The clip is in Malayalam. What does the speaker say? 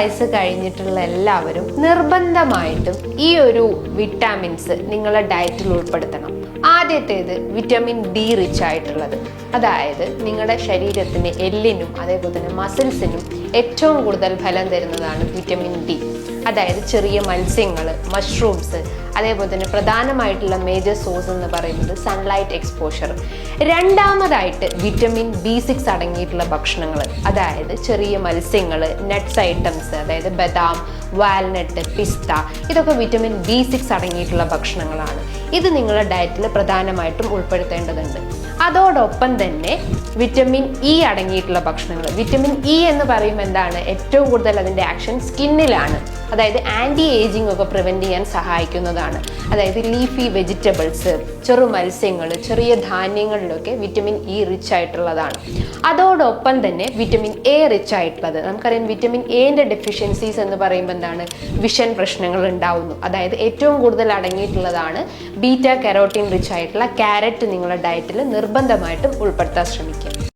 വയസ്സ് കഴിഞ്ഞിട്ടുള്ള എല്ലാവരും നിർബന്ധമായിട്ടും ഈ ഒരു വിറ്റാമിൻസ് നിങ്ങളുടെ ഡയറ്റിൽ ഉൾപ്പെടുത്തണം. ആദ്യത്തേത് വിറ്റമിൻ ഡി റിച്ച് ആയിട്ടുള്ളത്. അതായത് നിങ്ങളുടെ ശരീരത്തിന് എല്ലിനും അതേപോലെ തന്നെ മസിൽസിനും ഏറ്റവും കൂടുതൽ ഫലം തരുന്നതാണ് വിറ്റമിൻ ഡി അതായത് ചെറിയ മത്സ്യങ്ങൾ മഷ്റൂംസ് അതേപോലെ തന്നെ പ്രധാനമായിട്ടുള്ള മേജർ സോഴ്സ് എന്ന് പറയുന്നത് സൺലൈറ്റ് എക്സ്പോഷർ രണ്ടാമതായിട്ട് വിറ്റമിൻ ബി സിക്സ് അടങ്ങിയിട്ടുള്ള ഭക്ഷണങ്ങൾ അതായത് ചെറിയ മത്സ്യങ്ങൾ നട്ട്സ് ഐറ്റംസ് അതായത് ബദാം വാൽനട്ട് പിസ്ത ഇതൊക്കെ വിറ്റമിൻ ബി സിക്സ് അടങ്ങിയിട്ടുള്ള ഭക്ഷണങ്ങളാണ്. ഇത് നിങ്ങളുടെ ഡയറ്റിൽ പ്രധാനമായിട്ടും ഉൾപ്പെടുത്തേണ്ടതുണ്ട്. അതോടൊപ്പം തന്നെ വിറ്റമിൻ ഇ അടങ്ങിയിട്ടുള്ള ഭക്ഷണങ്ങൾ. വിറ്റമിൻ ഇ എന്ന് പറയുമ്പോൾ എന്താണ്? ഏറ്റവും കൂടുതൽ അതിന്റെ ആക്ഷൻ സ്കിന്നിലാണ് അതായത് ആന്റി ഏജിങ് ഒക്കെ പ്രിവെന്റ് ചെയ്യാൻ സഹായിക്കുന്നതാണ്. അതായത് ലീഫി വെജിറ്റബിൾസ് ചെറു മത്സ്യങ്ങൾ ചെറിയ ധാന്യങ്ങളിലൊക്കെ വിറ്റമിൻ ഇ റിച്ച് ആയിട്ടുള്ളതാണ്. അതോടൊപ്പം തന്നെ വിറ്റമിൻ എ റിച്ച് ആയിട്ടുള്ളത്. നമുക്കറിയാം വിറ്റമിൻ എന്റെ ഡെഫിഷ്യൻസീസ് എന്ന് പറയുമ്പോൾ എന്താണ്? വിഷൻ പ്രശ്നങ്ങൾ ഉണ്ടാവുന്നു. അതായത് ഏറ്റവും കൂടുതൽ അടങ്ങിയിട്ടുള്ളതാണ് ബീറ്റ കെറോട്ടീൻ റിച്ച് ആയിട്ടുള്ള ക്യാരറ്റ് നിങ്ങളുടെ ഡയറ്റിൽ നിർബന്ധമായിട്ടും ഉൾപ്പെടുത്താൻ ശ്രമിക്കുക.